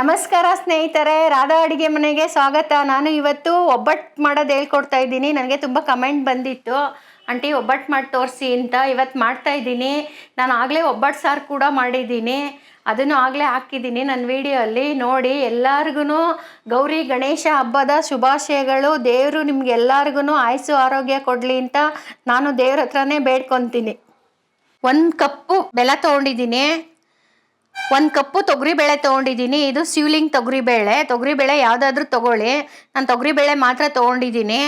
ನಮಸ್ಕಾರ ಸ್ನೇಹಿತರೆ, ರಾಧಾ ಅಡುಗೆ ಮನೆಗೆ ಸ್ವಾಗತ. ನಾನು ಇವತ್ತು ಒಬ್ಬಟ್ಟು ಮಾಡೋದು ಹೇಳ್ಕೊಡ್ತಾ ಇದ್ದೀನಿ. ನನಗೆ ತುಂಬ ಕಮೆಂಟ್ ಬಂದಿತ್ತು. ಆಂಟಿ ಒಬ್ಬಟ್ಟು ಮಾಡಿ ತೋರಿಸಿ ಅಂತ ಇವತ್ತು ಮಾಡ್ತಾ ಇದ್ದೀನಿ. ನಾನು ಆಗಲೇ ಒಬ್ಬಟ್ಟು ಸಾರು ಕೂಡ ಮಾಡಿದ್ದೀನಿ. ಅದನ್ನು ಆಗಲೇ ಹಾಕಿದ್ದೀನಿ ನನ್ನ ವಿಡಿಯೋಲ್ಲಿ. ನೋಡಿ ಎಲ್ಲರಿಗೂ ಗೌರಿ ಗಣೇಶ ಹಬ್ಬದ ಶುಭಾಶಯಗಳು. ದೇವರು ನಿಮಗೆಲ್ಲರಿಗೂ ಆಯಸ್ಸು ಆರೋಗ್ಯ ಕೊಡಲಿ ಅಂತ ನಾನು ದೇವ್ರ ಹತ್ರನೇ ಬೇಡ್ಕೊತೀನಿ. ಒಂದು ಕಪ್ಪು ಬೆಲ್ಲ ತೊಗೊಂಡಿದ್ದೀನಿ. ಒಂದು ಕಪ್ಪು ತೊಗರಿಬೇಳೆ ತೊಗೊಂಡಿದ್ದೀನಿ. ಇದು ಶಿವ್ಲಿಂಗ್ ತೊಗರಿಬೇಳೆ. ತೊಗರಿಬೇಳೆ ಯಾವುದಾದ್ರೂ ತೊಗೊಳ್ಳಿ. ನಾನು ತೊಗರಿಬೇಳೆ ಮಾತ್ರ ತೊಗೊಂಡಿದ್ದೀನಿ.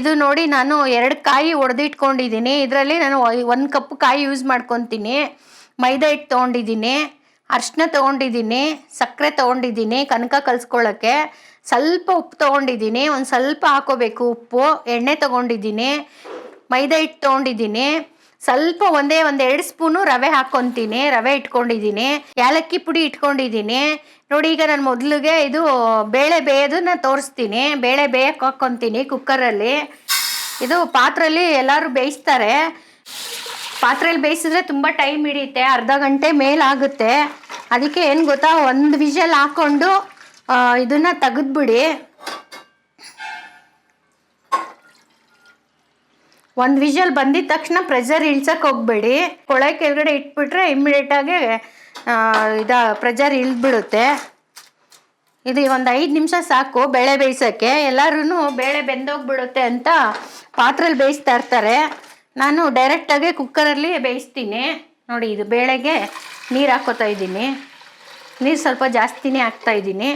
ಇದು ನೋಡಿ ನಾನು ಎರಡು ಕಾಯಿ ಒಡೆದಿಟ್ಕೊಂಡಿದ್ದೀನಿ. ಇದರಲ್ಲಿ ನಾನು ಒಂದು ಕಪ್ ಕಾಯಿ ಯೂಸ್ ಮಾಡ್ಕೊತೀನಿ. ಮೈದಾ ಹಿಟ್ಟು ತೊಗೊಂಡಿದ್ದೀನಿ. ಅರ್ಶಿನ ತೊಗೊಂಡಿದ್ದೀನಿ. ಸಕ್ಕರೆ ತೊಗೊಂಡಿದ್ದೀನಿ ಕನಕ ಕಲಿಸ್ಕೊಳ್ಳೋಕ್ಕೆ ಸ್ವಲ್ಪ ಉಪ್ಪು ತೊಗೊಂಡಿದ್ದೀನಿ. ಒಂದು ಸ್ವಲ್ಪ ಹಾಕೋಬೇಕು ಉಪ್ಪು. ಎಣ್ಣೆ ತೊಗೊಂಡಿದ್ದೀನಿ. ಮೈದಾ ಹಿಟ್ಟು ತೊಗೊಂಡಿದ್ದೀನಿ. ಸ್ವಲ್ಪ ಒಂದೇ ಒಂದು ಎರಡು ಸ್ಪೂನು ರವೆ ಹಾಕ್ಕೊತೀನಿ ರವೆ ಇಟ್ಕೊಂಡಿದ್ದೀನಿ. ಏಲಕ್ಕಿ ಪುಡಿ ಇಟ್ಕೊಂಡಿದ್ದೀನಿ. ನೋಡಿ ಈಗ ನಾನು ಮೊದಲಿಗೆ ಇದು ಬೇಳೆ ಬೇಯೋದನ್ನ ತೋರಿಸ್ತೀನಿ. ಬೇಳೆ ಬೇಯಕ್ಕೆ ಹಾಕ್ಕೊತೀನಿ ಕುಕ್ಕರಲ್ಲಿ. ಇದು ಪಾತ್ರೆಯಲ್ಲಿ ಎಲ್ಲರೂ ಬೇಯಿಸ್ತಾರೆ. ಪಾತ್ರೆಯಲ್ಲಿ ಬೇಯಿಸಿದ್ರೆ ತುಂಬ ಟೈಮ್ ಹಿಡಿಯುತ್ತೆ. ಅರ್ಧ ಗಂಟೆ ಮೇಲಾಗುತ್ತೆ ಅದಕ್ಕೆ ಏನು ಗೊತ್ತಾ? ಒಂದು ವಿಷಲ್ ಹಾಕ್ಕೊಂಡು ಇದನ್ನು ತೆಗೆದ್ಬಿಡಿ. ಒಂದು ವಿಷಲ್ ಬಂದಿದ ತಕ್ಷಣ ಪ್ರೆಷರ್ ಇಳ್ಸಕ್ಕೆ ಹೋಗಬೇಡಿ. ಕೊಳೆ ಕೆಳಗಡೆ ಇಟ್ಬಿಟ್ರೆ ಇಮ್ಮಿಡಿಯೇಟಾಗಿ ಇದು ಪ್ರೆಷರ್ ಇಳಿದ್ಬಿಡುತ್ತೆ. ಇದು ಒಂದು ಐದು ನಿಮಿಷ ಸಾಕು ಬೇಳೆ ಬೇಯಿಸೋಕ್ಕೆ. ಎಲ್ಲರೂ ಬೇಳೆ ಬೆಂದೋಗ್ಬಿಡುತ್ತೆ ಅಂತ ಪಾತ್ರೆಲಿ ಬೇಯಿಸ್ತಾ ಇರ್ತಾರೆ. ನಾನು ಡೈರೆಕ್ಟಾಗಿ ಕುಕ್ಕರಲ್ಲಿ ಬೇಯಿಸ್ತೀನಿ. ನೋಡಿ, ಇದು ಬೇಳೆಗೆ ನೀರು ಹಾಕೋತಾ ಇದ್ದೀನಿ. ನೀರು ಸ್ವಲ್ಪ ಜಾಸ್ತಿನೇ ಹಾಕ್ತಾ ಇದ್ದೀನಿ.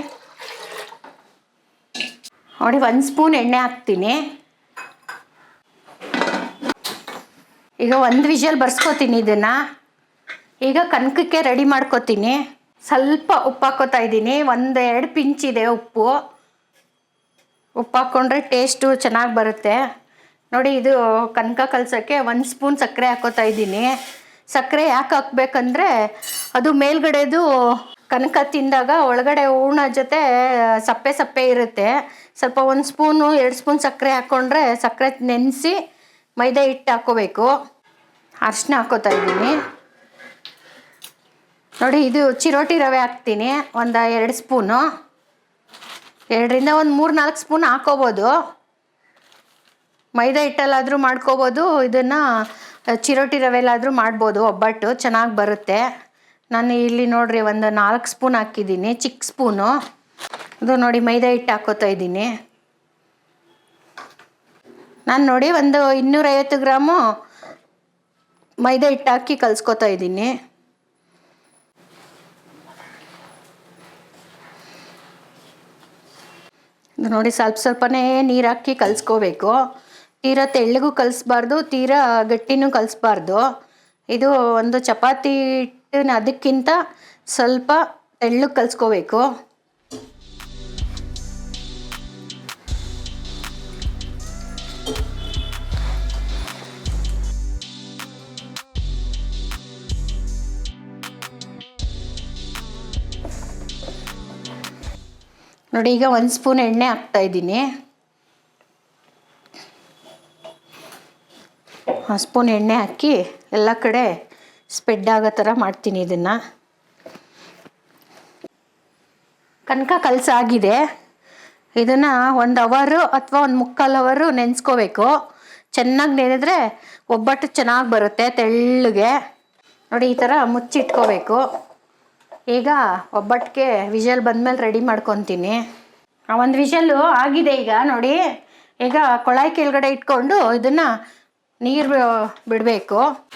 ನೋಡಿ, ಒಂದು ಸ್ಪೂನ್ ಎಣ್ಣೆ ಹಾಕ್ತೀನಿ. ಈಗ ಒಂದು ವಿಷಲ್ ಬರ್ಸ್ಕೊತೀನಿ ಇದನ್ನು. ಈಗ ಕನಕಕ್ಕೆ ರೆಡಿ ಮಾಡ್ಕೊತೀನಿ. ಸ್ವಲ್ಪ ಉಪ್ಪು ಹಾಕೋತಾ ಇದ್ದೀನಿ. ಒಂದು ಎರಡು ಪಿಂಚ್ ಇದೆ ಉಪ್ಪು. ಉಪ್ಪು ಹಾಕ್ಕೊಂಡ್ರೆ ಟೇಸ್ಟು ಚೆನ್ನಾಗಿ ಬರುತ್ತೆ. ನೋಡಿ, ಇದು ಕನಕ ಕಲ್ಸೋಕ್ಕೆ ಒಂದು ಸ್ಪೂನ್ ಸಕ್ಕರೆ ಹಾಕೋತಾ ಇದ್ದೀನಿ. ಸಕ್ಕರೆ ಯಾಕೆ ಹಾಕ್ಬೇಕಂದ್ರೆ ಅದು ಮೇಲ್ಗಡೆದು ಕನಕ ತಿಂದಾಗ ಒಳಗಡೆ ಹೂರ್ಣ ಜೊತೆ ಸಪ್ಪೆ ಸಪ್ಪೆ ಇರುತ್ತೆ. ಸ್ವಲ್ಪ ಒಂದು ಸ್ಪೂನು, ಎರಡು ಸ್ಪೂನ್ ಸಕ್ಕರೆ ಹಾಕ್ಕೊಂಡ್ರೆ ಸಕ್ಕರೆ ನೆನೆಸಿ ಮೈದಾ ಹಿಟ್ಟು ಹಾಕ್ಕೋಬೇಕು. ಅರ್ಶಿನ ಹಾಕೋತಾ ಇದ್ದೀನಿ. ನೋಡಿ, ಇದು ಚಿರೋಟಿ ರವೆ ಹಾಕ್ತೀನಿ. ಒಂದು ಎರಡು ಸ್ಪೂನು. ಎರಡರಿಂದ ಒಂದು ಮೂರು ನಾಲ್ಕು ಸ್ಪೂನ್ ಹಾಕ್ಕೋಬೋದು. ಮೈದಾ ಹಿಟ್ಟಲ್ಲಾದರೂ ಮಾಡ್ಕೋಬೋದು. ಇದನ್ನು ಚಿರೋಟಿ ರವೆಲ್ಲಾದರೂ ಮಾಡ್ಬೋದು ಒಬ್ಬಟ್ಟು. ಚೆನ್ನಾಗಿ ಬರುತ್ತೆ. ನಾನು ಇಲ್ಲಿ ನೋಡಿರಿ, ಒಂದು ನಾಲ್ಕು ಸ್ಪೂನ್ ಹಾಕಿದ್ದೀನಿ. ಚಿಕ್ಕ ಸ್ಪೂನು. ಇದು ನೋಡಿ, ಮೈದಾ ಹಿಟ್ಟು ಹಾಕೋತಾ ಇದ್ದೀನಿ. ನಾನು ನೋಡಿ ಒಂದು ಇನ್ನೂರೈವತ್ತು ಗ್ರಾಮು ಮೈದಾ ಹಿಟ್ಟು ಹಾಕಿ ಕಲಿಸ್ಕೊತಾ ಇದ್ದೀನಿ. ನೋಡಿ ಸ್ವಲ್ಪ ಸ್ವಲ್ಪನೇ ನೀರು ಹಾಕಿ ಕಲಿಸ್ಕೋಬೇಕು. ತೀರಾ ತೆಳ್ಳಗೂ ಕಲಿಸ್ಬಾರ್ದು, ತೀರಾ ಗಟ್ಟಿನೂ ಕಲಿಸ್ಬಾರ್ದು. ಇದು ಒಂದು ಚಪಾತಿ ಹಿಟ್ಟಿನ ಅದಕ್ಕಿಂತ ಸ್ವಲ್ಪ ತೆಳ್ಳಗೆ ಕಲಿಸ್ಕೋಬೇಕು. ನೋಡಿ, ಈಗ ಒಂದು ಸ್ಪೂನ್ ಎಣ್ಣೆ ಹಾಕ್ತಾ ಇದ್ದೀನಿ. ಸ್ಪೂನ್ ಎಣ್ಣೆ ಹಾಕಿ ಎಲ್ಲ ಕಡೆ ಸ್ಪ್ರೆಡ್ ಆಗೋ ಥರ ಮಾಡ್ತೀನಿ ಇದನ್ನು. ಕನಕ ಕಲಸಾಗಿದೆ ಇದನ್ನು ಒಂದು ಅವರು ಅಥವಾ ಒಂದು ಮುಕ್ಕಾಲು ಅವರು ನೆನೆಸ್ಕೋಬೇಕು. ಚೆನ್ನಾಗಿ ನೆನೆದ್ರೆ ಒಬ್ಬಟ್ಟು ಚೆನ್ನಾಗಿ ಬರುತ್ತೆ ತೆಳ್ಳಗೆ. ನೋಡಿ, ಈ ಥರ ಮುಚ್ಚಿಟ್ಕೋಬೇಕು. ಈಗ ಒಬ್ಬಟ್ಟಿಗೆ ವಿಷಲ್ ಬಂದಮೇಲೆ ರೆಡಿ ಮಾಡ್ಕೊತೀನಿ. ಒಂದು ವಿಷಲ್ಲು ಆಗಿದೆ ಈಗ, ನೋಡಿ. ಈಗ ಕೊಳಾಯಿ ಕೆಳಗಡೆ ಇಟ್ಕೊಂಡು ಇದನ್ನು ನೀರು ಬಿಡಬೇಕು.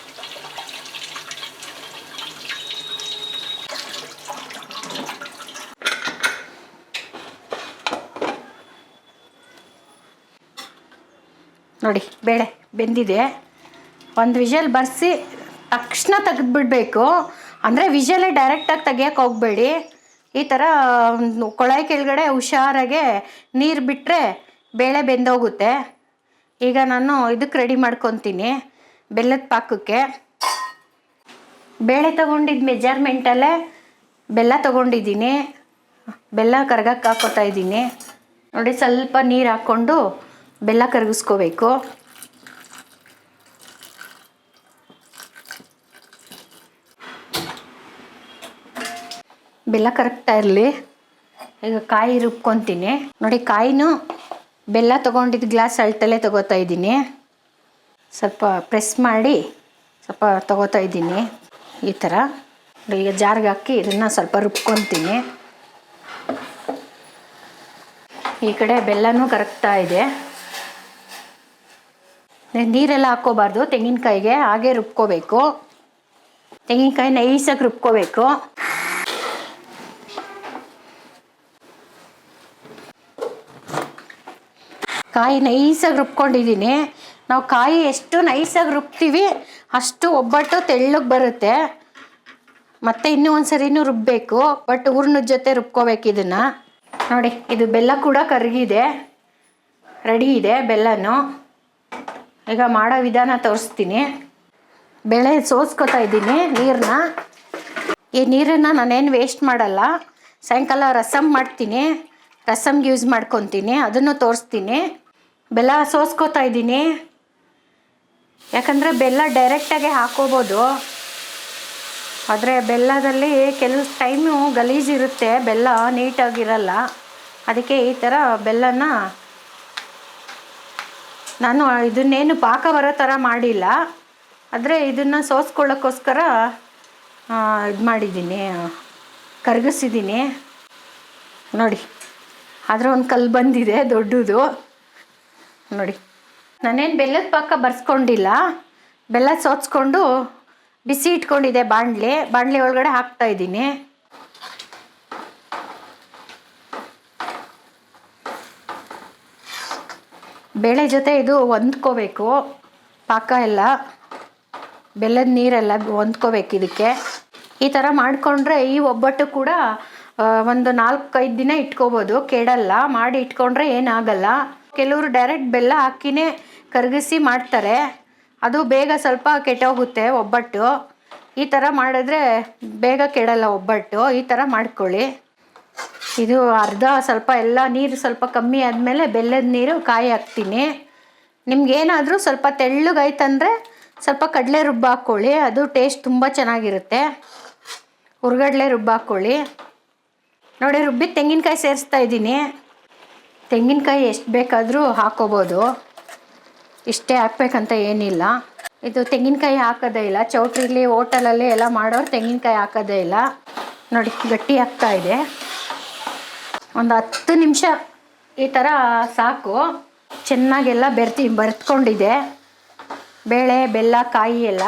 ನೋಡಿ, ಬೇಳೆ ಬೆಂದಿದೆ. ಒಂದು ವಿಷಲ್ ಬರ್ಸಿ ತಕ್ಷಣ ತೆಗೆದ್ಬಿಡ್ಬೇಕು. ಅಂದರೆ ವಿಷಲೇ ಡೈರೆಕ್ಟಾಗಿ ತೆಗಿಯೋಕೆ ಹೋಗಬೇಡಿ. ಈ ಥರ ಕೊಳಾಯಿ ಕೆಳಗಡೆ ಹುಷಾರಾಗೆ ನೀರು ಬಿಟ್ಟರೆ ಬೇಳೆ ಬೆಂದೋಗುತ್ತೆ. ಈಗ ನಾನು ಇದಕ್ಕೆ ರೆಡಿ ಮಾಡ್ಕೊತೀನಿ ಬೆಲ್ಲದ ಪಾಕಕ್ಕೆ. ಬೇಳೆ ತೊಗೊಂಡಿದ್ದ ಮೆಜರ್ಮೆಂಟಲ್ಲೇ ಬೆಲ್ಲ ತೊಗೊಂಡಿದ್ದೀನಿ. ಬೆಲ್ಲ ಕರ್ಗಕ್ಕೆ ಹಾಕೋತಾ ಇದ್ದೀನಿ. ನೋಡಿ, ಸ್ವಲ್ಪ ನೀರು ಹಾಕ್ಕೊಂಡು ಬೆಲ್ಲ ಕರಗಿಸ್ಕೋಬೇಕು. ಬೆಲ್ಲ ಕರೆಕ್ಟಾ ಇರಲಿ. ಈಗ ಕಾಯಿ ರುಬ್ಕೊತೀನಿ. ನೋಡಿ, ಕಾಯಿನೂ ಬೆಲ್ಲ ತೊಗೊಂಡಿದ್ದು ಗ್ಲಾಸ್ ಅಳ್ತಲ್ಲೇ ತೊಗೋತಾ ಇದ್ದೀನಿ. ಸ್ವಲ್ಪ ಪ್ರೆಸ್ ಮಾಡಿ ಸ್ವಲ್ಪ ತೊಗೋತಾ ಇದ್ದೀನಿ. ಈ ಥರ. ಈಗ ಜಾರ್ಗೆ ಹಾಕಿ ಇದನ್ನು ಸ್ವಲ್ಪ ರುಬ್ಕೊತೀನಿ. ಈ ಕಡೆ ಬೆಲ್ಲನೂ ಕರಗ್ತಾ ಇದೆ. ನೀರೆಲ್ಲ ಹಾಕ್ಕೋಬಾರ್ದು. ತೆಂಗಿನಕಾಯಿಗೆ ಹಾಗೆ ರುಬ್ಕೋಬೇಕು. ತೆಂಗಿನಕಾಯಿ ನೈಸಾಗಿ ರುಬ್ಕೋಬೇಕು. ಕಾಯಿ ನೈಸಾಗಿ ರುಬ್ಕೊಂಡಿದ್ದೀನಿ. ನಾವು ಕಾಯಿ ಎಷ್ಟು ನೈಸಾಗಿ ರುಬ್ತೀವಿ ಅಷ್ಟು ಒಬ್ಬಟ್ಟು ತೆಳ್ಳಗೆ ಬರುತ್ತೆ. ಮತ್ತೆ ಇನ್ನೂ ಒಂದು ಸರಿನೂ ರುಬ್ಬಬೇಕು ಬಟ್ ಹೂರ್ಣದ ಜೊತೆ ರುಬ್ಕೋಬೇಕು ಇದನ್ನು. ನೋಡಿ, ಇದು ಬೆಲ್ಲ ಕೂಡ ಕರಗಿದೆ. ರೆಡಿ ಇದೆ ಬೆಲ್ಲನು. ಈಗ ಮಾಡೋ ವಿಧಾನ ತೋರಿಸ್ತೀನಿ. ಬೆಳೆ ಸೋಸ್ಕೊತಾ ಇದ್ದೀನಿ ನೀರನ್ನ ಈ ನೀರನ್ನು ನಾನೇನು ವೇಸ್ಟ್ ಮಾಡಲ್ಲ. ಸಾಯಂಕಾಲ ರಸಮ್ ಮಾಡ್ತೀನಿ. ರಸಮ್ಗೆ ಯೂಸ್ ಮಾಡ್ಕೊತೀನಿ. ಅದನ್ನು ತೋರಿಸ್ತೀನಿ. ಬೆಲ್ಲ ಸೋಸ್ಕೊತಾ ಇದ್ದೀನಿ. ಯಾಕಂದರೆ ಬೆಲ್ಲ ಡೈರೆಕ್ಟಾಗಿ ಹಾಕೋಬೋದು. ಆದರೆ ಬೆಲ್ಲದಲ್ಲಿ ಕೆಲವು ಟೈಮು ಗಲೀಜಿರುತ್ತೆ ಬೆಲ್ಲ ನೀಟಾಗಿರಲ್ಲ ಅದಕ್ಕೆ ಈ ಥರ ಬೆಲ್ಲನ ನಾನು ಇದನ್ನೇನು ಪಾಕ ಬರೋ ಥರ ಮಾಡಿಲ್ಲ. ಆದರೆ ಇದನ್ನು ಸೋಸ್ಕೊಳ್ಳೋಕ್ಕೋಸ್ಕರ ಇದು ಮಾಡಿದ್ದೀನಿ, ಕರಗಿಸಿದ್ದೀನಿ. ನೋಡಿ, ಆದರೆ ಒಂದು ಕಲ್ಲು ಬಂದಿದೆ ದೊಡ್ಡದು. ನೋಡಿ, ನಾನೇನು ಬೆಲ್ಲದ ಪಾಕ ಬರ್ಸ್ಕೊಂಡಿಲ್ಲ. ಬೆಲ್ಲ ಸೋಸ್ಕೊಂಡು ಬಿಸಿ ಇಟ್ಕೊಂಡಿದ್ದೆ ಬಾಣಲೆ. ಬಾಣಲೆ ಒಳಗಡೆ ಹಾಕ್ತಾ ಬೇಳೆ ಜೊತೆ ಇದು ಹೊಂದ್ಕೋಬೇಕು. ಪಾಕ ಎಲ್ಲ, ಬೆಲ್ಲದ ನೀರೆಲ್ಲ ಹೊಂದ್ಕೋಬೇಕು ಇದಕ್ಕೆ. ಈ ಥರ ಮಾಡಿಕೊಂಡ್ರೆ ಈ ಒಬ್ಬಟ್ಟು ಕೂಡ ಒಂದು ನಾಲ್ಕೈದು ದಿನ ಇಟ್ಕೋಬೋದು. ಕೆಡಲ್ಲ, ಮಾಡಿ ಇಟ್ಕೊಂಡ್ರೆ ಏನಾಗಲ್ಲ. ಕೆಲವರು ಡೈರೆಕ್ಟ್ ಬೆಲ್ಲ ಹಾಕಿನೇ ಕರಗಿಸಿ ಮಾಡ್ತಾರೆ. ಅದು ಬೇಗ ಸ್ವಲ್ಪ ಕೆಟ್ಟೋಗುತ್ತೆ ಒಬ್ಬಟ್ಟು. ಈ ಥರ ಮಾಡಿದ್ರೆ ಬೇಗ ಕೆಡಲ್ಲ ಒಬ್ಬಟ್ಟು. ಈ ಥರ ಮಾಡ್ಕೊಳ್ಳಿ. ಇದು ಅರ್ಧ ಸ್ವಲ್ಪ ಎಲ್ಲ ನೀರು ಸ್ವಲ್ಪ ಕಮ್ಮಿ ಆದಮೇಲೆ ಬೆಲ್ಲದ ನೀರು ಕಾಯಿ ಹಾಕ್ತೀನಿ. ನಿಮ್ಗೇನಾದರೂ ಸ್ವಲ್ಪ ತೆಳ್ಳಗಾಯ್ತಂದರೆ ಸ್ವಲ್ಪ ಕಡಲೆ ರುಬ್ಬ ಹಾಕ್ಕೊಳ್ಳಿ ಅದು ಟೇಸ್ಟ್ ತುಂಬ ಚೆನ್ನಾಗಿರುತ್ತೆ. ಹುರ್ಗಡ್ಲೆ ರುಬ್ಬ ಹಾಕ್ಕೊಳ್ಳಿ ನೋಡಿ ರುಬ್ಬಿ ತೆಂಗಿನಕಾಯಿ ಸೇರಿಸ್ತಾ ಇದ್ದೀನಿ. ತೆಂಗಿನಕಾಯಿ ಎಷ್ಟು ಬೇಕಾದರೂ ಹಾಕೋಬೋದು. ಇಷ್ಟೇ ಹಾಕ್ಬೇಕಂತ ಏನಿಲ್ಲ. ಇದು ತೆಂಗಿನಕಾಯಿ ಹಾಕೋದೇ ಇಲ್ಲ. ಚೌಟ್ರಿಲಿ, ಹೋಟೆಲಲ್ಲಿ ಎಲ್ಲ ಮಾಡೋರು ತೆಂಗಿನಕಾಯಿ ಹಾಕೋದೇ ಇಲ್ಲ. ನೋಡಿ, ಗಟ್ಟಿ ಆಗ್ತಾ ಇದೆ. ಒಂದು ಹತ್ತು ನಿಮಿಷ ಈ ಥರ ಸಾಕು. ಚೆನ್ನಾಗೆಲ್ಲ ಬೆರ್ತಿ, ಬರೆತ್ಕೊಂಡಿದೆ. ಬೇಳೆ, ಬೆಲ್ಲ, ಕಾಯಿ ಎಲ್ಲ.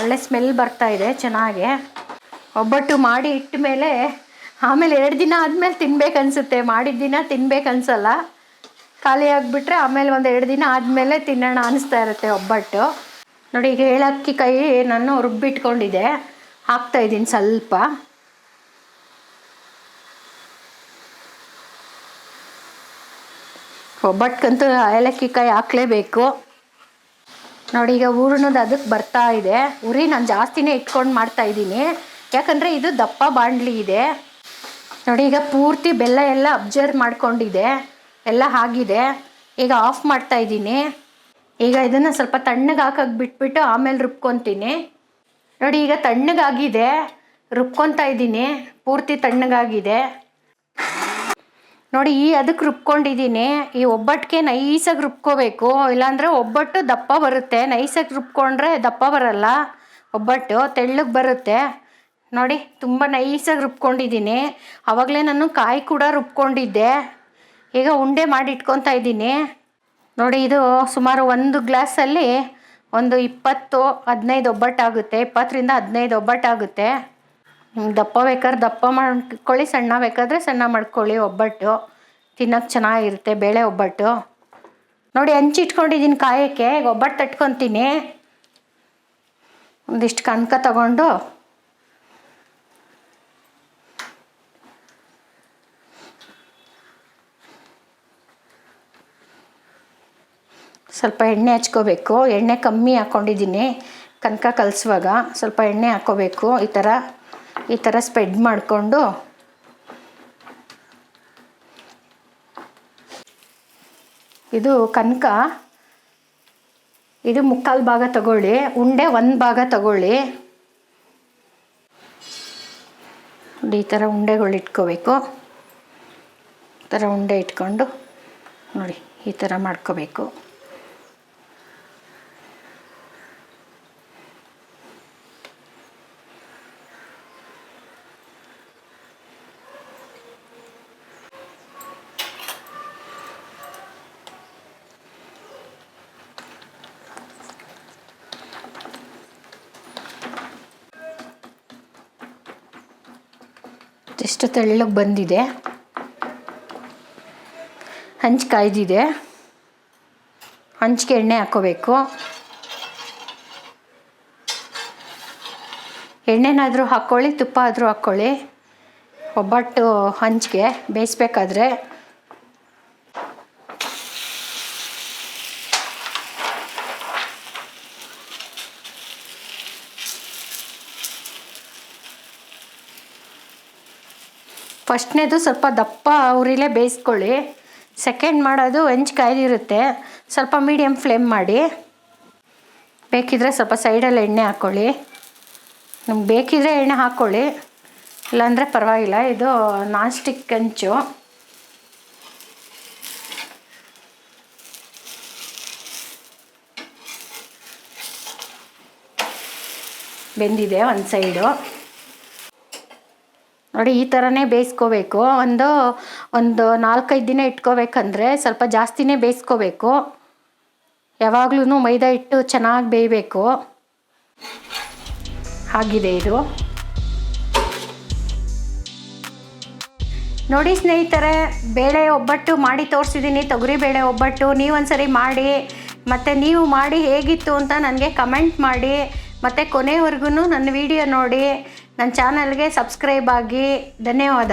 ಒಳ್ಳೆ ಸ್ಮೆಲ್ ಬರ್ತಾ ಇದೆ ಚೆನ್ನಾಗೆ. ಒಬ್ಬಟ್ಟು ಮಾಡಿ ಇಟ್ಟ ಮೇಲೆ, ಆಮೇಲೆ ಎರಡು ದಿನ ಆದಮೇಲೆ ತಿನ್ಬೇಕನ್ಸುತ್ತೆ. ಮಾಡಿದ ದಿನ ತಿನ್ಬೇಕನ್ಸಲ್ಲ. ಖಾಲಿ ಆಗಿಬಿಟ್ರೆ ಆಮೇಲೆ ಒಂದು ಎರಡು ದಿನ ಆದಮೇಲೆ ತಿನ್ನೋಣ ಅನಿಸ್ತಾ ಇರುತ್ತೆ ಒಬ್ಬಟ್ಟು. ನೋಡಿ, ಈಗ ಏಳಕ್ಕಿ ಕೈ ನಾನು ರುಬ್ಬಿಟ್ಕೊಂಡಿದ್ದೆ ಹಾಕ್ತಾಯಿದ್ದೀನಿ ಸ್ವಲ್ಪ. ಒಬ್ಬಟ್ಟಕ್ಕಂತೂ ಏಲಕ್ಕಿ ಕಾಯಿ ಹಾಕ್ಲೇಬೇಕು. ನೋಡಿ, ಈಗ ಹೂರ್ಣದ ಅದಕ್ಕೆ ಬರ್ತಾ ಇದೆ. ಉರಿ ನಾನು ಜಾಸ್ತಿನೇ ಇಟ್ಕೊಂಡು ಮಾಡ್ತಾ ಇದ್ದೀನಿ. ಯಾಕಂದರೆ ಇದು ದಪ್ಪ ಬಾಣಲಿ ಇದೆ. ನೋಡಿ, ಈಗ ಪೂರ್ತಿ ಬೆಲ್ಲ ಎಲ್ಲ ಅಬ್ಸರ್ವ್ ಮಾಡ್ಕೊಂಡಿದೆ. ಎಲ್ಲ ಆಗಿದೆ. ಈಗ ಆಫ್ ಮಾಡ್ತಾ ಇದ್ದೀನಿ. ಈಗ ಇದನ್ನು ಸ್ವಲ್ಪ ತಣ್ಣಗೆ ಹಾಕಕ್ಕೆ ಬಿಟ್ಬಿಟ್ಟು ಆಮೇಲೆ ರುಬ್ಕೊತೀನಿ. ನೋಡಿ, ಈಗ ತಣ್ಣಗಾಗಿದೆ. ರುಬ್ಕೊತಾ ಇದ್ದೀನಿ. ಪೂರ್ತಿ ತಣ್ಣಗಾಗಿದೆ. ನೋಡಿ, ಈ ಅದಕ್ಕೆ ರುಬ್ಕೊಂಡಿದ್ದೀನಿ. ಈ ಒಬ್ಬಟ್ಟಿಗೆ ನೈಸಾಗಿ ರುಬ್ಕೋಬೇಕು. ಇಲ್ಲಾಂದರೆ ಒಬ್ಬಟ್ಟು ದಪ್ಪ ಬರುತ್ತೆ. ನೈಸಾಗಿ ರುಬ್ಕೊಂಡ್ರೆ ದಪ್ಪ ಬರಲ್ಲ. ಒಬ್ಬಟ್ಟು ತೆಳ್ಳಗೆ ಬರುತ್ತೆ. ನೋಡಿ, ತುಂಬ ನೈಸಾಗಿ ರುಬ್ಕೊಂಡಿದ್ದೀನಿ. ಆವಾಗಲೇ ನಾನು ಕಾಯಿ ಕೂಡ ರುಬ್ಕೊಂಡಿದ್ದೆ. ಈಗ ಉಂಡೆ ಮಾಡಿ ಇಟ್ಕೊತಾ ಇದ್ದೀನಿ. ನೋಡಿ, ಇದು ಸುಮಾರು ಒಂದು ಗ್ಲಾಸಲ್ಲಿ ಒಂದು ಇಪ್ಪತ್ತು ಹದಿನೈದು ಒಬ್ಬಟ್ಟಾಗುತ್ತೆ. ಇಪ್ಪತ್ತರಿಂದ ಹದಿನೈದು ಒಬ್ಬಟ್ಟಾಗುತ್ತೆ. ದಪ್ಪ ಬೇಕಾದ್ರೆ ದಪ್ಪ ಮಾಡ್ಕೊಳ್ಳಿ, ಸಣ್ಣ ಬೇಕಾದರೆ ಸಣ್ಣ ಮಾಡ್ಕೊಳ್ಳಿ ಒಬ್ಬಟ್ಟು. ತಿನ್ನೋಕ್ಕೆ ಚೆನ್ನಾಗಿರುತ್ತೆ ಬೇಳೆ ಒಬ್ಬಟ್ಟು. ನೋಡಿ ಹಂಚಿಟ್ಕೊಂಡಿದ್ದೀನಿ ಕಾಯಕ್ಕೆ. ಈಗ ಒಬ್ಬಟ್ಟು ತಟ್ಕೊತೀನಿ. ಒಂದಿಷ್ಟು ಕನಕ ತಗೊಂಡು. ಸ್ವಲ್ಪ ಎಣ್ಣೆ ಹಚ್ಕೋಬೇಕು. ಎಣ್ಣೆ ಕಮ್ಮಿ ಹಾಕ್ಕೊಂಡಿದ್ದೀನಿ ಕನಕ ಕಲಿಸುವಾಗ. ಸ್ವಲ್ಪ ಎಣ್ಣೆ ಹಾಕ್ಕೋಬೇಕು ಈ ಥರ ಈ ಥರ ಸ್ಪ್ರೆಡ್ ಮಾಡಿಕೊಂಡು ಇದು ಕನಕ. ಇದು ಮುಕ್ಕಾಲು ಭಾಗ ತಗೊಳ್ಳಿ, ಉಂಡೆ ಒಂದು ಭಾಗ ತಗೊಳ್ಳಿ. ಈ ಥರ ಉಂಡೆಗಳು ಇಟ್ಕೋಬೇಕು. ಥರ ಉಂಡೆ ಇಟ್ಕೊಂಡು ನೋಡಿ, ಈ ಥರ ಮಾಡ್ಕೋಬೇಕು. ಎಷ್ಟು ತೆಳ್ಳಗೆ ಬಂದಿದೆ. ಹಂಚು ಕಾಯ್ದಿದೆ. ಹಂಚಿಗೆ ಎಣ್ಣೆ ಹಾಕೋಬೇಕು. ಎಣ್ಣೆನಾದರೂ ಹಾಕ್ಕೊಳ್ಳಿ ತುಪ್ಪ ಆದರೂ ಹಾಕ್ಕೊಳ್ಳಿ ಒಬ್ಬಟ್ಟು ಹಂಚಿಗೆ ಬೇಯಿಸ್ಬೇಕಾದ್ರೆ ಫಸ್ಟ್ನೇದು ಸ್ವಲ್ಪ ದಪ್ಪ ಉರಿಲೇ ಬೇಯಿಸ್ಕೊಳ್ಳಿ. ಸೆಕೆಂಡ್ ಮಾಡೋದು ಹೆಂಚು ಕಾಯ್ದಿರುತ್ತೆ ಸ್ವಲ್ಪ ಮೀಡಿಯಮ್ ಫ್ಲೇಮ್ ಮಾಡಿ. ಬೇಕಿದ್ರೆ ಸ್ವಲ್ಪ ಸೈಡಲ್ಲಿ ಎಣ್ಣೆ ಹಾಕ್ಕೊಳ್ಳಿ ನಿಮ್ಗೆ ಬೇಕಿದ್ರೆ ಎಣ್ಣೆ ಹಾಕ್ಕೊಳ್ಳಿ ಇಲ್ಲಾಂದರೆ ಪರವಾಗಿಲ್ಲ, ಇದು ನಾನ್ ಸ್ಟಿಕ್ ಹಂಚು ಬೆಂದಿದೆ ಒಂದು ಸೈಡು. ನೋಡಿ, ಈ ಥರನೇ ಬೇಯಿಸ್ಕೋಬೇಕು. ಒಂದು ಒಂದು ನಾಲ್ಕೈದು ದಿನ ಇಟ್ಕೋಬೇಕಂದ್ರೆ ಸ್ವಲ್ಪ ಜಾಸ್ತಿನೇ ಬೇಯಿಸ್ಕೋಬೇಕು. ಯಾವಾಗಲೂ ಮೈದಾ ಹಿಟ್ಟು ಚೆನ್ನಾಗಿ ಬೇಯಬೇಕು. ಆಗಿದೆ ಇದು. ನೋಡಿ ಸ್ನೇಹಿತರೆ, ಬೇಳೆ ಒಬ್ಬಟ್ಟು ಮಾಡಿ ತೋರಿಸಿದ್ದೀನಿ. ತೊಗರಿ ಬೇಳೆ ಒಬ್ಬಟ್ಟು, ನೀವೊಂದ್ಸರಿ ಮಾಡಿ. ಮತ್ತು ನೀವು ಮಾಡಿ ಹೇಗಿತ್ತು ಅಂತ ನನಗೆ ಕಮೆಂಟ್ ಮಾಡಿ. ಮತ್ತು ಕೊನೆವರೆಗೂ ನನ್ನ ವಿಡಿಯೋ ನೋಡಿ. ನನ್ನ ಚಾನಲ್ಗೆ ಸಬ್ಸ್ಕ್ರೈಬ್ ಆಗಿ ಧನ್ಯವಾದ.